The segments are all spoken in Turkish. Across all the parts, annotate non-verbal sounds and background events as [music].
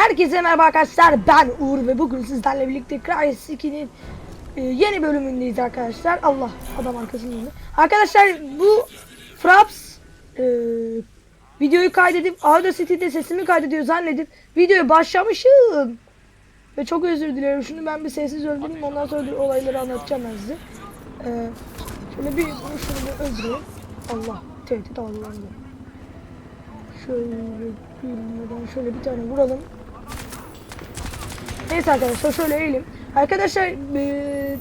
Herkese merhaba arkadaşlar ben Uğur ve bugün sizlerle birlikte Crysis 2'nin e, yeni bölümündeyiz arkadaşlar. Allah adam arkasında. Arkadaşlar bu Fraps e, videoyu kaydedip Audacity'de sesimi kaydediyor zannedip videoya başlamışım. Ve çok özür dilerim. Şimdi ben bir sessiz öldüreyim ondan sonra olayları anlatacağım ben size. E, şöyle bir şunu bir öldüreyim. Allah tehdit algılandı. Şöyle gülmeden şöyle bir tane vuralım. Neyse arkadaşlar şöyle eğilim. Arkadaşlar eee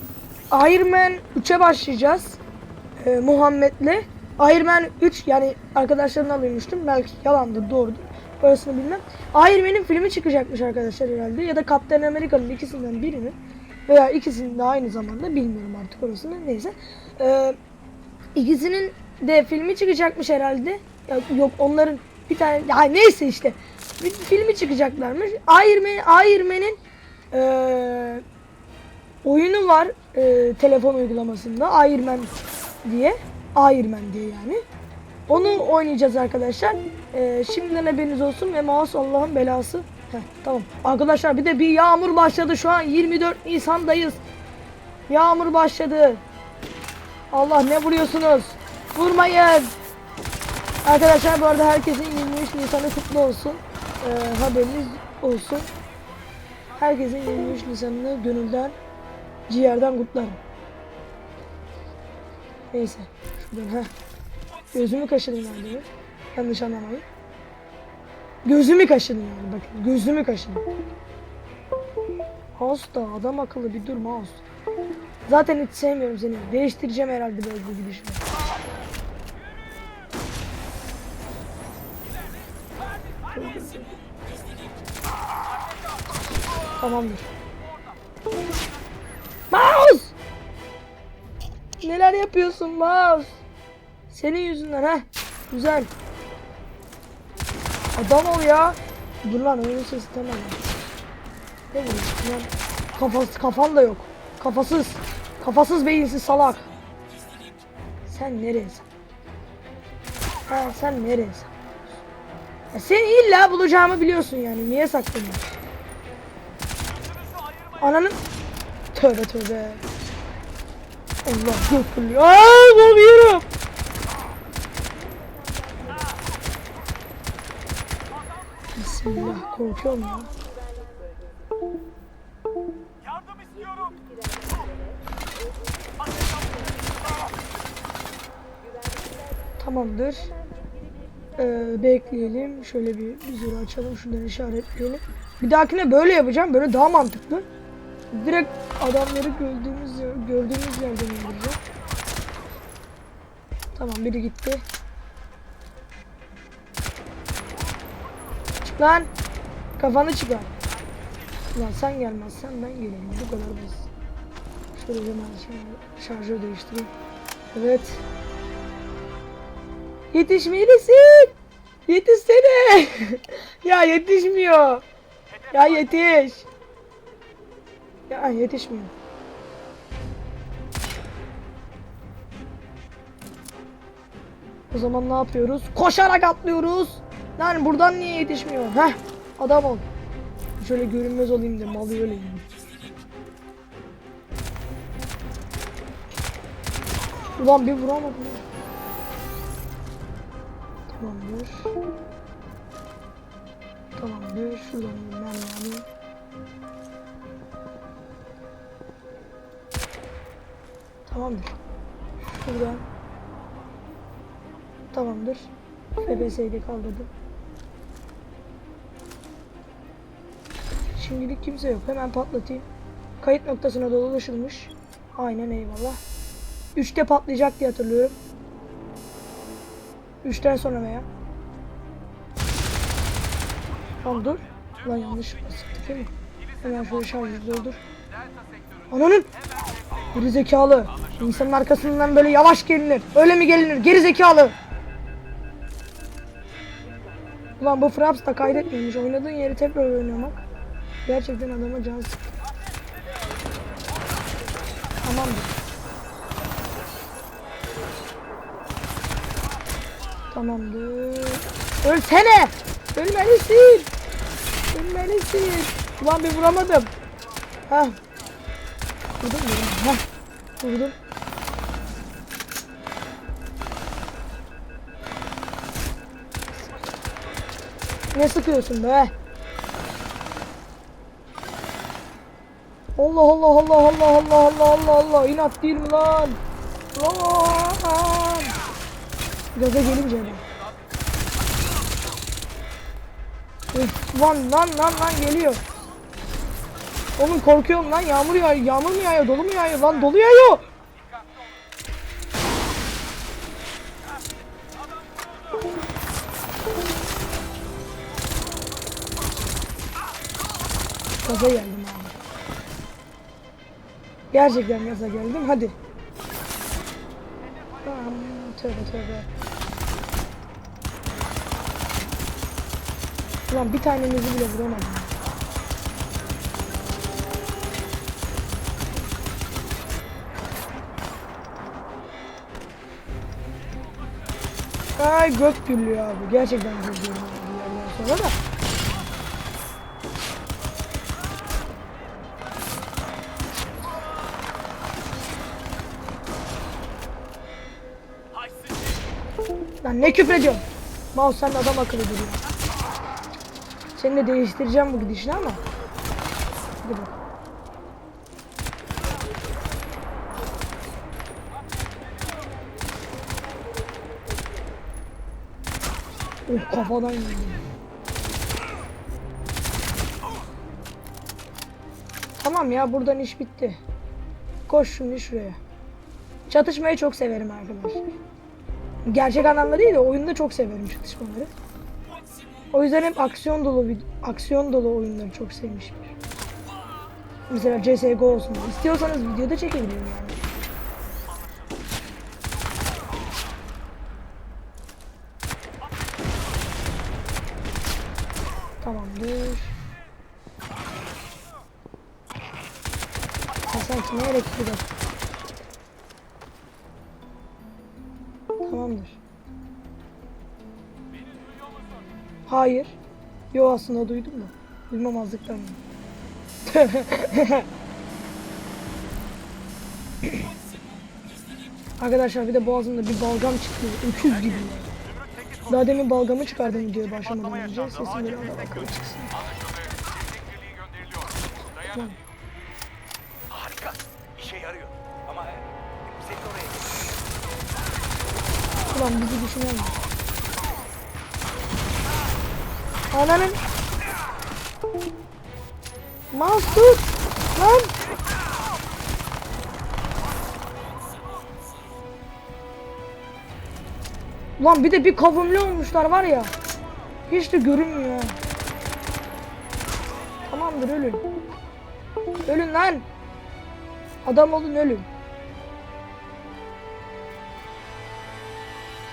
Iron Man 3'e başlayacağız. Eee, Muhammed'le. Iron Man 3 yani arkadaşlarını alıyormuştum. Belki yalandır doğrudur. Orasını bilmem. Iron Man'in filmi çıkacakmış arkadaşlar herhalde. Ya da Captain America'nın ikisinden birinin. Veya ikisinin de aynı zamanda bilmiyorum artık orasını. Neyse. Eee İkisinin de filmi çıkacakmış herhalde. Ya, yok onların bir tane ya neyse işte. Bir filmi çıkacaklarmış. Iron Man, Iron Man'in eee, oyunu var eee, telefon uygulamasında Iron Man diye. Iron Man diye yani. Onu oynayacağız arkadaşlar. Eee şimdiden haberiniz olsun ve mouse Allah'ın belası. Heh, tamam. Arkadaşlar bir de bir yağmur başladı. Şu an 24 Nisan'dayız. Yağmur başladı. Allah ne vuruyorsunuz? Vurmayın. Arkadaşlar bu arada herkesin 23 Nisan'ı kutlu olsun. Ee, haberiniz olsun. Herkesin 23 Nisan'ını gönülden, ciğerden kutlarım. Neyse. Şuradan heh. Gözümü kaşıdım ben de. Yanlış anlamayın. Gözümü kaşıdım yani bakın. Gözümü kaşıdım. Hasta adam akıllı bir dur mouse. Zaten hiç sevmiyorum seni. Değiştireceğim herhalde böyle bir gidişimi. Tamamdır. Mouse! Neler yapıyorsun Mouse? Senin yüzünden ha. Güzel. Adam ol ya. Dur lan oyun sesi tamam. Ne vuruyorsun lan? Kafası, kafan da yok. Kafasız. Kafasız beyinsiz salak. Sen nereye sak- Ha sen saklıyorsun? Ya seni illa bulacağımı biliyorsun yani. Niye saklanıyorsun? Ananın... Tövbe tövbe. Allah gök fırlıyor. Aaa korkuyorum. Bismillah korkuyorum ya. Yardım istiyorum. Tamamdır. Ee, bekleyelim. Şöyle bir vizörü açalım. Şunları işaretleyelim. Bir dahakine böyle yapacağım. Böyle daha mantıklı. Direkt adamları gördüğümüz gördüğümüz yerden indireceğim. Tamam biri gitti. Çık lan. Kafanı çıkar. Lan sen gelmezsen ben gelirim. Bu kadar basit. Şöyle hemen şarjı- değiştireyim. Evet. Yetişmelisin. Yetişsene. [laughs] ya yetişmiyor. Ya yetiş. Ya yetişmiyor. O zaman ne yapıyoruz? Koşarak atlıyoruz. Lan buradan niye yetişmiyor? Heh adam ol. Şöyle görünmez olayım da malı öleyim. Ulan bir vuramadım. Tamamdır. Tamamdır. Şuradan mermi alayım. Tamamdır. Şuradan. Tamamdır. FBS'yi de kaldırdım. Şimdilik kimse yok. Hemen patlatayım. Kayıt noktasına dolaşılmış. Aynen eyvallah. 3'te patlayacak diye hatırlıyorum. 3'ten sonra veya. Tamam dur. Lan yanlış sıktık değil mi? Hemen şöyle şarjı doldur. Ananın! Geri zekalı. İnsanın arkasından böyle yavaş gelinir. Öyle mi gelinir? Geri zekalı. Ulan bu Fraps da kaydetmiyormuş. Oynadığın yeri tekrar oynamak. Gerçekten adama can sıktı. Tamamdır. Tamamdır. Ölsene! Ölmelisin! Ölmelisin. Ulan bir vuramadım. Heh. Vurdum mu? Vurdum. Ne sıkıyorsun be? Allah Allah Allah Allah Allah Allah Allah Allah inat değil mi lan? Lan! Gaza gelince? Üf, Lan lan lan lan geliyor. Oğlum korkuyorum lan yağmur yağıyor. Yağmur mu yağıyor? Dolu mu yağıyor? Lan dolu yağıyor. Gaza geldim abi. Gerçekten gaza geldim. Hadi. Aman, Tövbe tövbe. Ulan bir tanemizi bile vuramadım. Ay gök gürlüyor abi. Gerçekten gök gürlüyor sonra da. Lan ne küfrediyorsun? Mouse sen de adam akıllı duruyor. Seni de değiştireceğim bu gidişini ama. Hadi bak. Oh kafadan yedim. Tamam ya buradan iş bitti. Koş şimdi şuraya. Çatışmayı çok severim arkadaşlar. Gerçek anlamda değil de oyunda çok severim çatışmaları. O yüzden hep aksiyon dolu vid- aksiyon dolu oyunları çok sevmişimdir. Mesela CS:GO olsun. İstiyorsanız videoda çekebilirim yani. Tamamdır. Hasan kime elektrik at? Tamamdır. Hayır. Yo aslında duydum da. Duymamazlıktan mı? [laughs] Arkadaşlar bir de boğazımda bir balgam çıktı. Öküz gibi. Daha demin balgamı çıkardım videoya başlamadan önce. Sesim böyle çıksın. Elektrikliği Ulan bizi düşünen mi? Ananın Mouse tut Lan Ulan bir de bir kavumlu olmuşlar var ya. Hiç de görünmüyor. Tamamdır ölün. Ölün lan. Adam olun ölün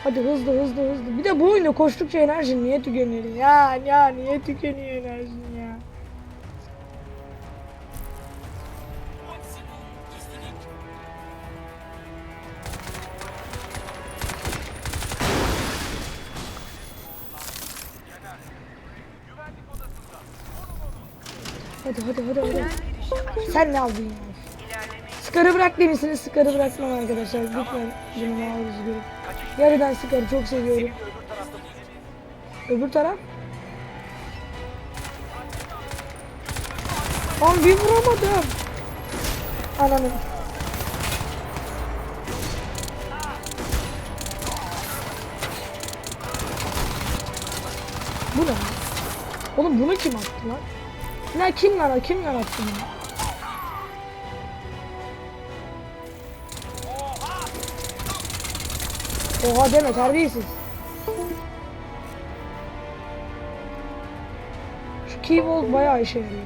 Hadi hızlı hızlı hızlı. Bir de bu oyunda koştukça enerjin niye tükeniyor ya? Ya niye tükeniyor enerjin ya? Hadi hadi hadi hadi. Sen ne aldın ya? Skarı bırak demişsiniz. Skarı bırakmam arkadaşlar. Lütfen bunu üzgünüm. Yarıdan Skarı çok seviyorum. Öbür taraf? Lan bir vuramadım. Ananın. Bu ne? Oğlum bunu kim attı lan? Ne kim lan? Kim lan attı bunu? Oha deme terbiyesiz. Şu keyboard bayağı işe yarıyor.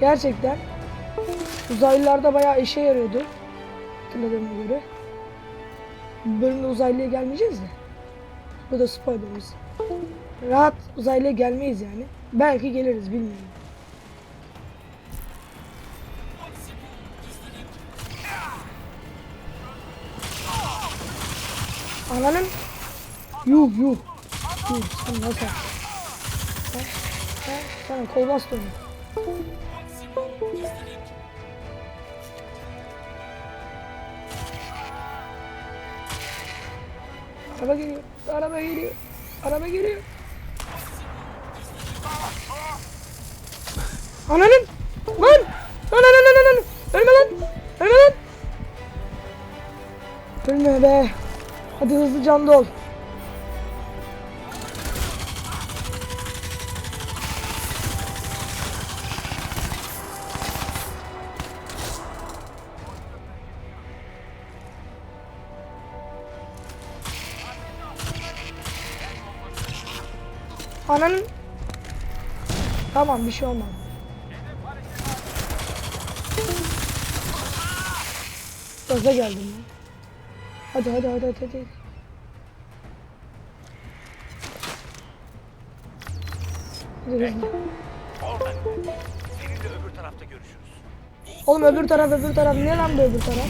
Gerçekten uzaylılarda bayağı işe yarıyordu. Hatırladığıma göre. Bu bölümde uzaylıya gelmeyeceğiz de. Bu da spoileriz. Rahat uzaylıya gelmeyiz yani. Belki geliriz bilmiyorum. Ananın yuh yuh. Yuh sen nasıl? Ha, sana kol bastonu. Araba geliyor. Araba geliyor. Araba geliyor. Ananın! Lan! Lan lan lan lan lan! Ölme lan! Ölme lan! Ölme be! Hadi hızlı can dol. Ananın... Tamam bir şey olmaz. Gaza geldim ya. Hadi hadi hadi hadi. hadi. Seninle öbür tarafta görüşürüz. Oğlum öbür taraf öbür taraf ne lan bu öbür taraf?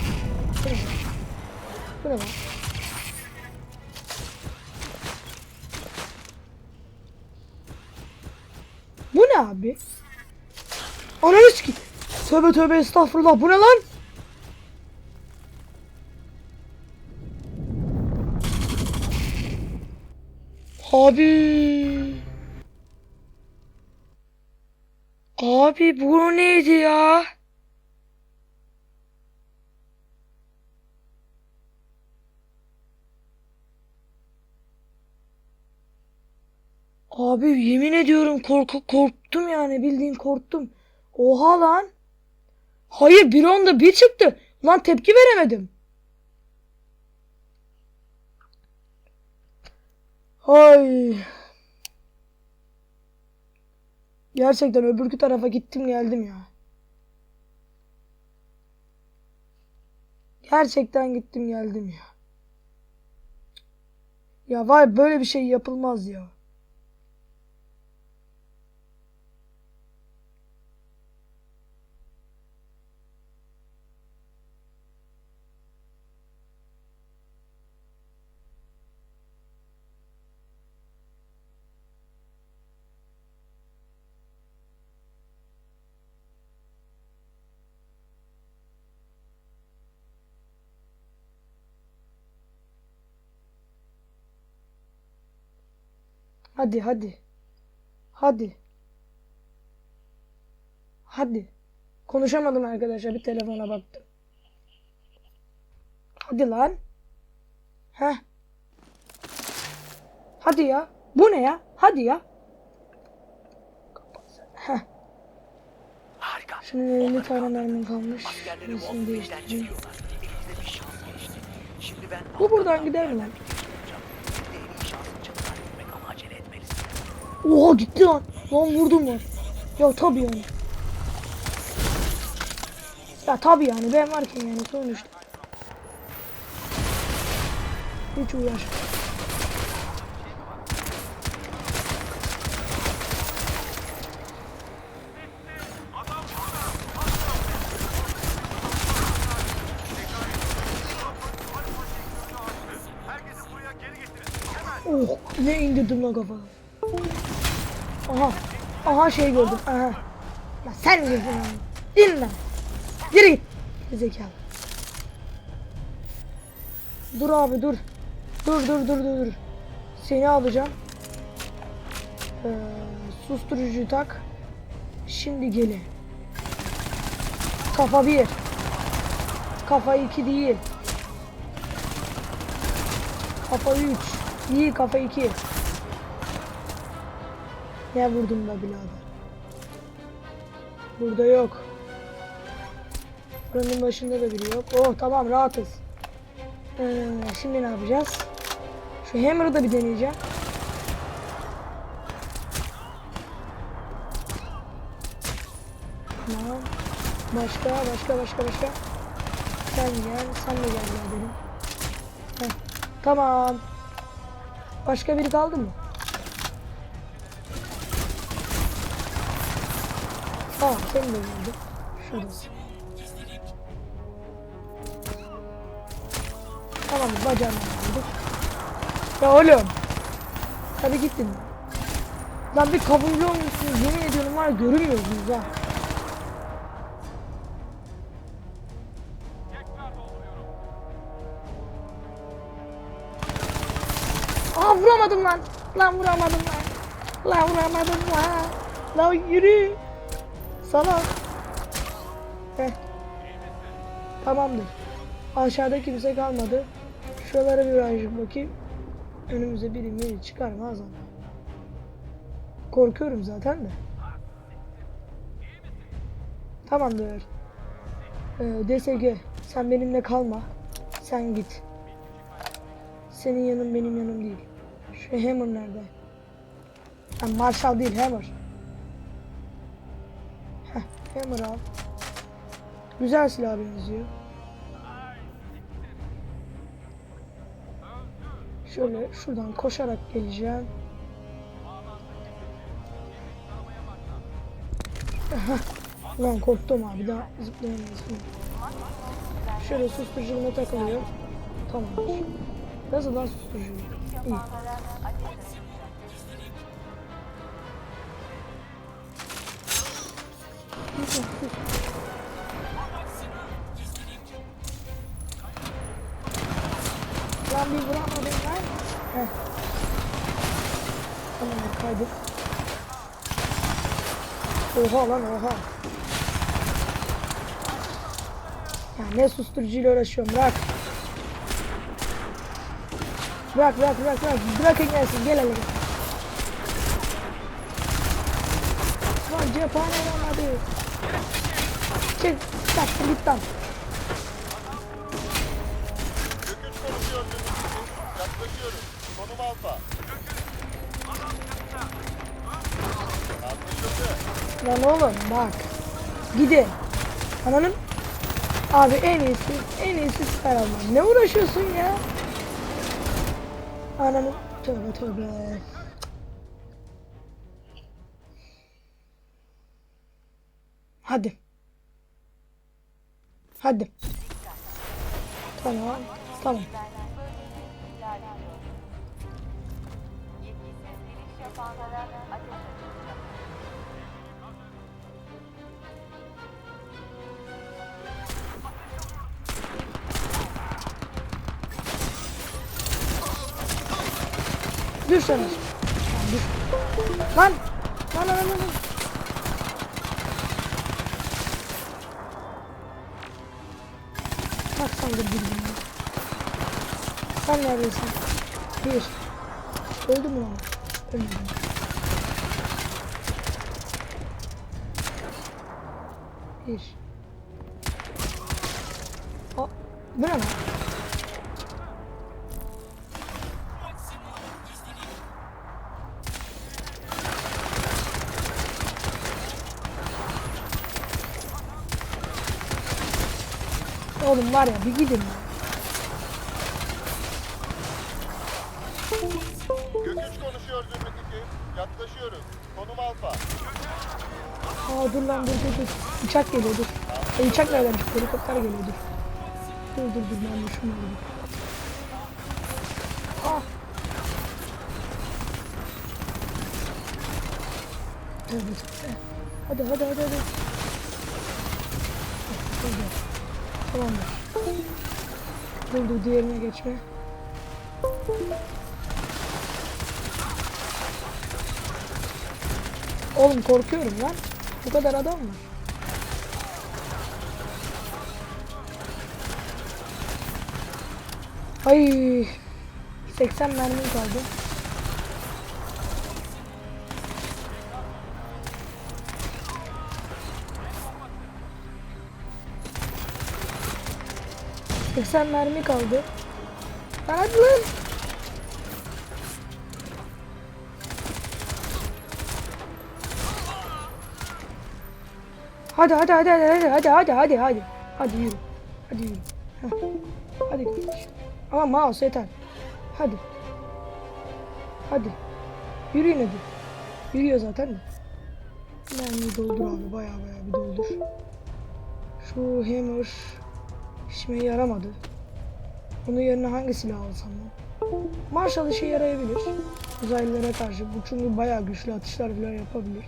Ne lan? Bu ne abi? Ananı sikeyim. Tövbe tövbe estağfurullah bu ne lan? Abi. Abi bu neydi ya? Abi yemin ediyorum korku korktum yani bildiğin korktum. Oha lan. Hayır bir onda bir çıktı. Lan tepki veremedim. Hay. Gerçekten öbürkü tarafa gittim geldim ya. Gerçekten gittim geldim ya. Ya vay böyle bir şey yapılmaz ya. Hadi hadi. Hadi. Hadi. Konuşamadım arkadaşlar. Bir telefona baktım. Hadi lan. Heh. Hadi ya. Bu ne ya? Hadi ya. Heh. Harika. Şunun 50 tane mermim kalmış. Askerleri geçti. Şimdi ben... Bu buradan gider mi lan? Şimdi en iyi şansın çatıdan gitmek ama acele etmelisin. Oha gitti lan. Lan vurdum var. Ya tabii yani. Ya tabii yani ben varken yani sonuçta. Hiç uğraş. Herkesi buraya geri getirin. Hemen. Oh ne indirdim lan kafana. Aha. Aha şey gördüm. Aha. Ya sen girdin lan. İn lan. Yürü git. Zekalı. Dur abi dur. Dur dur dur dur. Seni alacağım. Ee, susturucu tak. Şimdi gelin. Kafa bir. Kafa iki değil. Kafa 3. İyi kafa 2. Ne vurdum da birader. Burada yok. Buranın başında da biri yok. Oh tamam rahatız. Ee, şimdi ne yapacağız? Şu hammer'ı da bir deneyeceğim. Tamam. Başka başka başka başka. Sen gel. Sen de gel ya benim. Tamam. Başka biri kaldı mı? Tamam seni de gördüm. Şurada. Tamam bacağını aldık. Ya oğlum. Hadi gittin. Lan bir kabulü olmuşsunuz yemin ediyorum var görünmüyorsunuz ha. Aa vuramadım lan. Lan vuramadım lan. Lan vuramadım lan. Lan yürü. Salak. Heh. Tamamdır. Aşağıda kimse kalmadı. Şuralara bir virajım bakayım. Önümüze biri biri çıkarmaz ama. Korkuyorum zaten de. Tamamdır. Ee, DSG sen benimle kalma. Sen git. Senin yanın benim yanım değil. Şu Hammer nerede? Ha, Marshall değil Hammer. Hammer al. Güzel silah benziyor. Şöyle şuradan koşarak geleceğim. Ulan korktum abi daha zıplayamayız. Şöyle susturucuma takılıyor. Tamamdır. Nasıl lan susturucu? İyi. Lan bir vuramadım lan. Heh. Tamam kaydık. Oha lan oha. Ya ne susturucuyla uğraşıyorum bırak. Bırak bırak bırak bırak. Bırakın gelsin gel hele. Lan cephane olamadı. Çık. Taktım git lan. Lan oğlum bak. Gidin. Ananın. Abi en iyisi, en iyisi süper alman. Ne uğraşıyorsun ya? Ananın. Tövbe tövbe. Hadi. Hadi. Tamam. Tamam. Düşseniz. Düş. Lan. Lan lan lan lan. Saldır birbirine. Sen neredesin? Bir. Öldü mü lan? Ölmedim. Bir. Aa, bu ne lan? Var ya bir gidin. ya. Göküş konuşuyor Zümrüt 2. Yaklaşıyoruz. Konum alfa. Aa dur lan dur dur dur. Uçak geliyor dur. E, uçak nereden çıktı? Helikopter geliyor dur. Dur dur dur ben alayım. Ah. Tövbe tövbe. Hadi hadi hadi hadi. Hadi. Tamamdır. Dur dur diğerine geçme. Oğlum korkuyorum lan. Bu kadar adam var. Ay 80 mermim kaldı. 80 mermi kaldı. Lan hadi lan. Hadi hadi hadi hadi hadi hadi hadi hadi. Hadi yürü. Hadi yürü. Hadi. Ama mouse yeter. Hadi. Hadi. Yürüyün hadi. Yürüyor zaten de. Mermiyi doldur abi baya baya bir doldur. Şu hammer işime yaramadı. Onun yerine hangi silah alsam lan? Marshall işe yarayabilir. uzaylılara karşı. Bu çünkü bayağı güçlü atışlar falan yapabilir.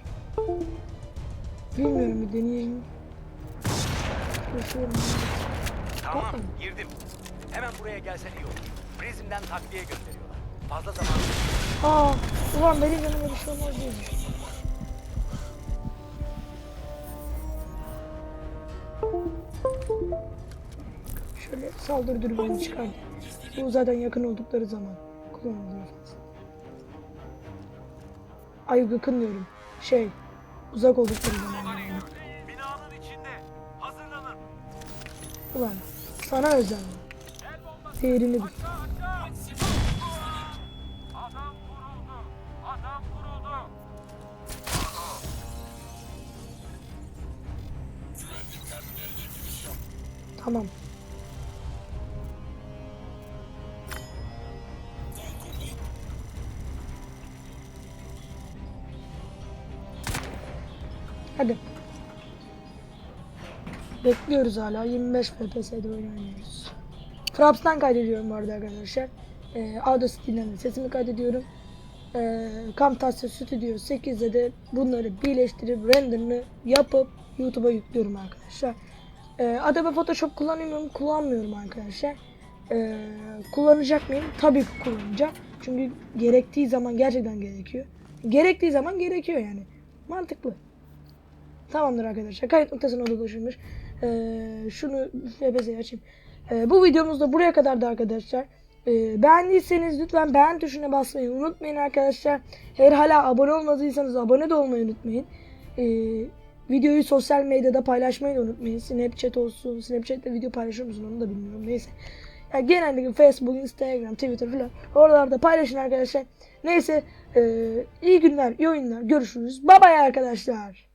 Bilmiyorum bir deneyeyim. Çalışıyorum. Tamam Tamam. girdim. Hemen buraya gelsen iyi olur. Prizmden takviye gönderiyorlar. Fazla zaman Aa, ulan benim yanıma bir şey olmaz diye saldırı dürbünü çıkardım. Bu zaten yakın oldukları zaman kullanılıyor. Ay yakın diyorum. Şey, uzak oldukları zaman. Ulan sana özel. Değerini bil. Tamam. Bekliyoruz hala. 25 FPS'de oynuyoruz. Fraps'tan kaydediyorum bu arada arkadaşlar. Ee, Audacity'den de sesimi kaydediyorum. Ee, Camtasia Studio 8'de de bunları birleştirip renderını yapıp YouTube'a yüklüyorum arkadaşlar. Ee, Adobe Photoshop kullanıyorum, kullanmıyorum arkadaşlar. Ee, kullanacak mıyım? Tabii ki kullanacağım. Çünkü gerektiği zaman gerçekten gerekiyor. Gerektiği zaman gerekiyor yani. Mantıklı. Tamamdır arkadaşlar. Kayıt noktasına ulaşılmış. Ee, şunu FBS'yi açayım. Ee, bu videomuz da buraya kadardı arkadaşlar. Ee, beğendiyseniz lütfen beğen tuşuna basmayı unutmayın arkadaşlar. Eğer hala abone olmadıysanız abone de olmayı unutmayın. Ee, videoyu sosyal medyada paylaşmayı da unutmayın. Snapchat olsun. Snapchat'te video paylaşıyor musun onu da bilmiyorum. Neyse. Yani genellikle Facebook, Instagram, Twitter falan oralarda paylaşın arkadaşlar. Neyse. ee, iyi günler, iyi oyunlar. Görüşürüz. Bye bye arkadaşlar.